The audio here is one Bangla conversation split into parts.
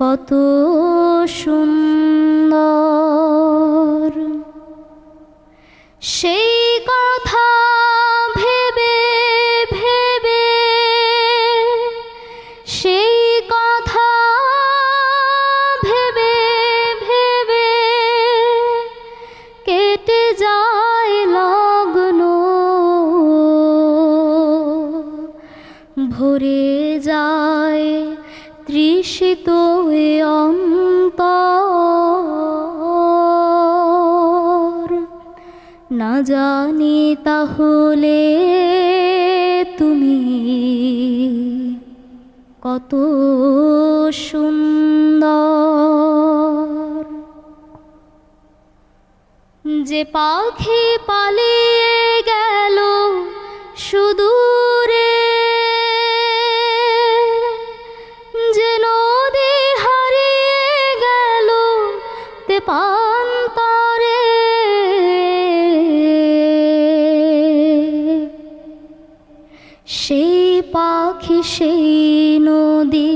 কত সুন্দর। সেই কথা ভেবে ভেবে, সেই কথা ভেবে ভেবে কেটে যায় লগ্ন। ভরে যায় তৃষিত এ অন্তর। না জানি তাহলে তুমি কত সুন্দর। যে পাখি পালিয়ে গেল সুদূরে সেই পাখি, সেই নদী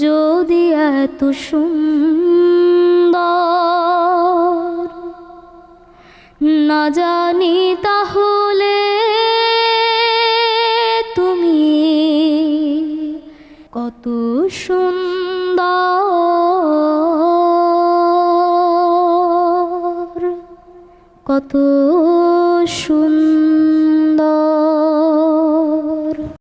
যদি এত সুন্দর। না জানি তাহলে তুমি কত সুন্দর কত সুন্দর। скоро.